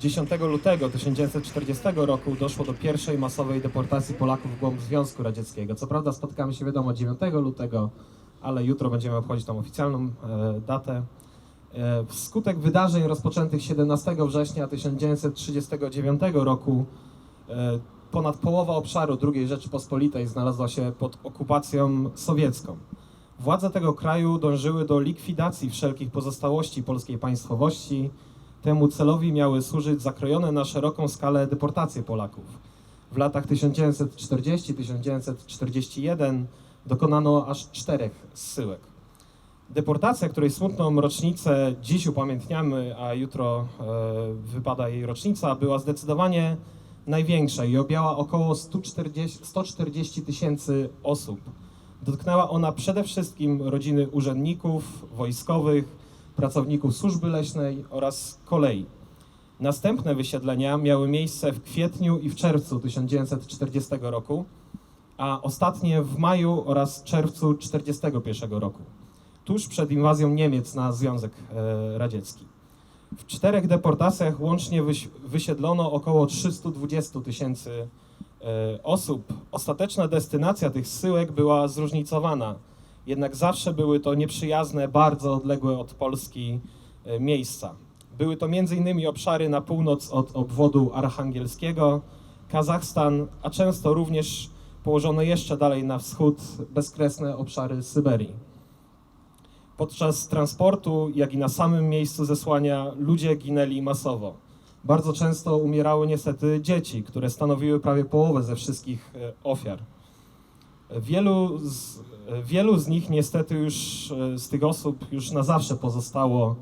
10 lutego 1940 roku doszło do pierwszej masowej deportacji Polaków w głąb Związku Radzieckiego. Co prawda spotykamy się wiadomo 9 lutego, ale jutro będziemy obchodzić tą oficjalną e, datę. E, Wskutek wydarzeń rozpoczętych 17 września 1939 roku e, ponad połowa obszaru II Rzeczypospolitej znalazła się pod okupacją sowiecką. Władze tego kraju dążyły do likwidacji wszelkich pozostałości polskiej państwowości. Temu celowi miały służyć zakrojone na szeroką skalę deportacje Polaków. W latach 1940-1941 dokonano aż czterech zsyłek. Deportacja, której smutną rocznicę dziś upamiętniamy, a jutro e, wypada jej rocznica, była zdecydowanie największa i objęła około 140 140 tysięcy osób. Dotknęła ona przede wszystkim rodziny urzędników, wojskowych, pracowników służby leśnej oraz kolei. Następne wysiedlenia miały miejsce w kwietniu i w czerwcu 1940 roku, a ostatnie w maju oraz czerwcu 1941 roku, tuż przed inwazją Niemiec na Związek e, Radziecki. W czterech deportacjach łącznie wysiedlono około 320 tysięcy e, osób. Ostateczna destynacja tych zsyłek była zróżnicowana, jednak zawsze były to nieprzyjazne, bardzo odległe od Polski e, miejsca. Były to m.in. obszary na północ od obwodu archangielskiego, Kazachstan, a często również położone jeszcze dalej na wschód bezkresne obszary Syberii. Podczas transportu, jak i na samym miejscu zesłania, ludzie ginęli masowo. Bardzo często umierały niestety dzieci, które stanowiły prawie połowę ze wszystkich e, ofiar. Wielu z, wielu z nich niestety już e, z tych osób już na zawsze pozostało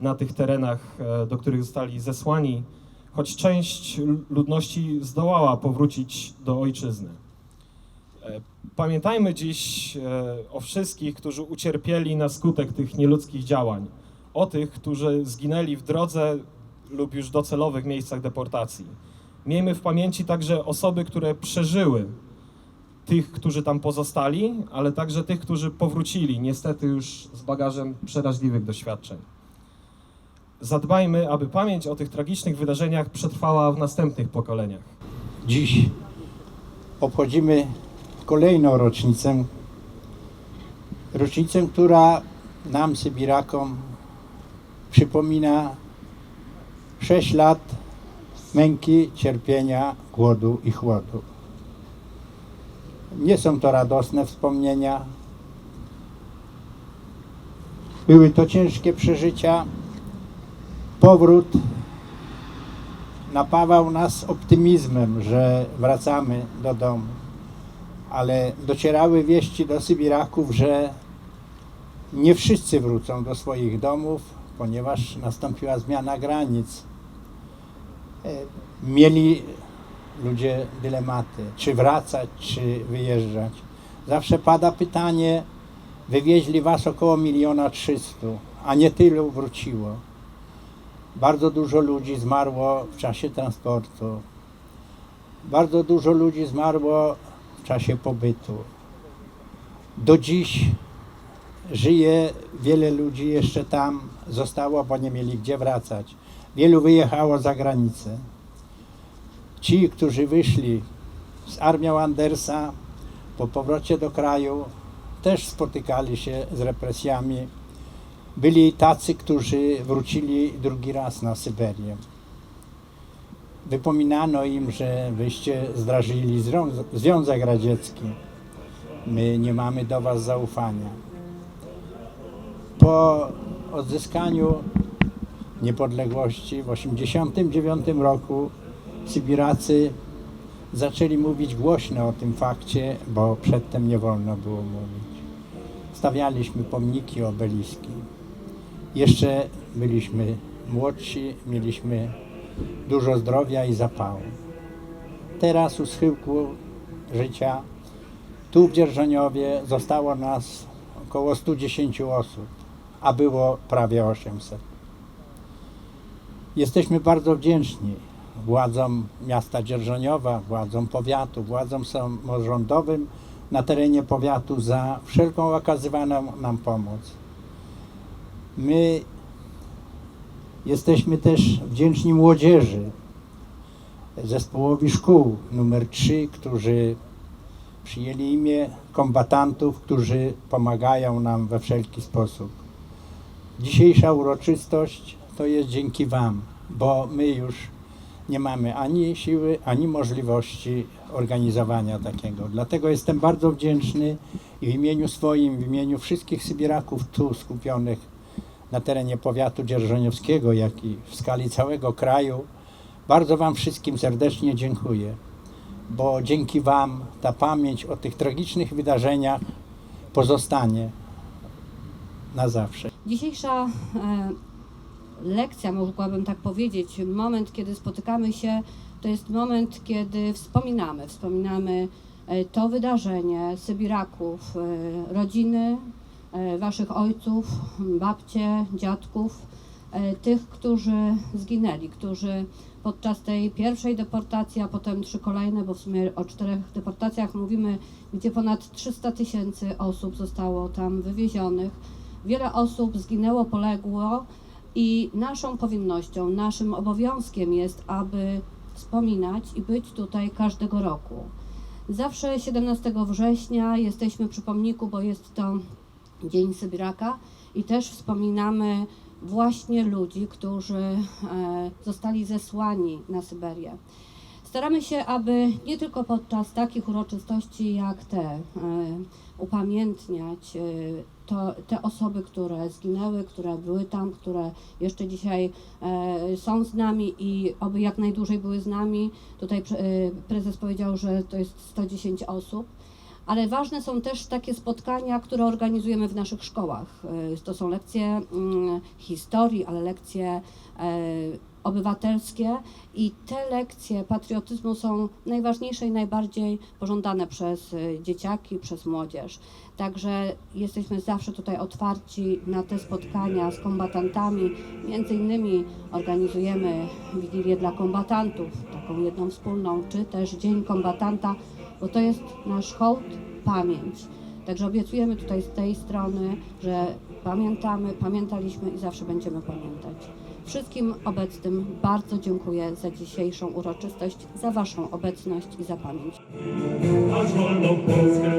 na tych terenach, e, do których zostali zesłani, choć część ludności zdołała powrócić do ojczyzny. E, Pamiętajmy dziś o wszystkich, którzy ucierpieli na skutek tych nieludzkich działań, o tych, którzy zginęli w drodze lub już docelowych miejscach deportacji. Miejmy w pamięci także osoby, które przeżyły, tych, którzy tam pozostali, ale także tych, którzy powrócili, niestety już z bagażem przeraźliwych doświadczeń. Zadbajmy, aby pamięć o tych tragicznych wydarzeniach przetrwała w następnych pokoleniach. Dziś obchodzimy kolejną rocznicę. Rocznicę, która nam, Sybirakom, przypomina 6 lat męki, cierpienia, głodu i chłodu. Nie są to radosne wspomnienia. Były to ciężkie przeżycia. Powrót napawał nas optymizmem, że wracamy do domu. Ale docierały wieści do Sybiraków, że nie wszyscy wrócą do swoich domów, ponieważ nastąpiła zmiana granic. E, Mieli ludzie dylematy, czy wracać, czy wyjeżdżać. Zawsze pada pytanie, wywieźli was około miliona trzystu, a nie tylu wróciło. Bardzo dużo ludzi zmarło w czasie transportu. Bardzo dużo ludzi zmarło w czasie pobytu. Do dziś żyje wiele ludzi jeszcze tam, zostało, bo nie mieli gdzie wracać. Wielu wyjechało za granicę. Ci, którzy wyszli z armią Andersa po powrocie do kraju, też spotykali się z represjami. Byli tacy, którzy wrócili drugi raz na Syberię. Wypominano im, że wyście zdrażyli Związek Radziecki. My nie mamy do was zaufania. Po odzyskaniu niepodległości w 1989 roku Sybiracy zaczęli mówić głośno o tym fakcie, bo przedtem nie wolno było mówić. Stawialiśmy pomniki, obeliski. Jeszcze byliśmy młodsi, mieliśmy dużo zdrowia i zapału. Teraz u schyłku życia tu w Dzierżoniowie zostało nas około 110 osób, a było prawie 800. Jesteśmy bardzo wdzięczni władzom miasta Dzierżoniowa, władzom powiatu, władzom samorządowym na terenie powiatu za wszelką okazywaną nam pomoc. My Jesteśmy też wdzięczni młodzieży, zespołowi szkół numer 3, którzy przyjęli imię kombatantów, którzy pomagają nam we wszelki sposób. Dzisiejsza uroczystość to jest dzięki Wam, bo my już nie mamy ani siły, ani możliwości organizowania takiego. Dlatego jestem bardzo wdzięczny i w imieniu swoim, w imieniu wszystkich Sybiraków tu skupionych na terenie powiatu dzierżoniowskiego, jak i w skali całego kraju, bardzo Wam wszystkim serdecznie dziękuję, bo dzięki Wam ta pamięć o tych tragicznych wydarzeniach pozostanie na zawsze. Dzisiejsza e, lekcja, mogłabym tak powiedzieć, moment, kiedy spotykamy się, to jest moment, kiedy wspominamy. Wspominamy e, to wydarzenie Sybiraków, e, rodziny, e, waszych ojców, babcie, dziadków, tych, którzy zginęli, którzy podczas tej pierwszej deportacji, a potem trzy kolejne, bo w sumie o czterech deportacjach mówimy, gdzie ponad 300 tysięcy osób zostało tam wywiezionych. Wiele osób zginęło, poległo i naszą powinnością, naszym obowiązkiem jest, aby wspominać i być tutaj każdego roku. Zawsze 17 września jesteśmy przy pomniku, bo jest to Dzień Sybiraka i też wspominamy właśnie ludzi, którzy e, zostali zesłani na Syberię. Staramy się, aby nie tylko podczas takich uroczystości jak te e, upamiętniać e, to, te osoby, które zginęły, które były tam, które jeszcze dzisiaj e, są z nami i oby jak najdłużej były z nami. Tutaj pre- e, prezes powiedział, że to jest 110 osób. Ale ważne są też takie spotkania, które organizujemy w naszych szkołach. E, To są lekcje mm, historii, ale lekcje e, obywatelskie i te lekcje patriotyzmu są najważniejsze i najbardziej pożądane przez e, dzieciaki, przez młodzież. Także jesteśmy zawsze tutaj otwarci na te spotkania z kombatantami. Między innymi organizujemy Wigilię dla kombatantów, taką jedną wspólną, czy też Dzień Kombatanta, bo to jest nasz hołd, pamięć. Także obiecujemy tutaj z tej strony, że pamiętamy, pamiętaliśmy i zawsze będziemy pamiętać. Wszystkim obecnym bardzo dziękuję za dzisiejszą uroczystość, za Waszą obecność i za pamięć. wolną Polskę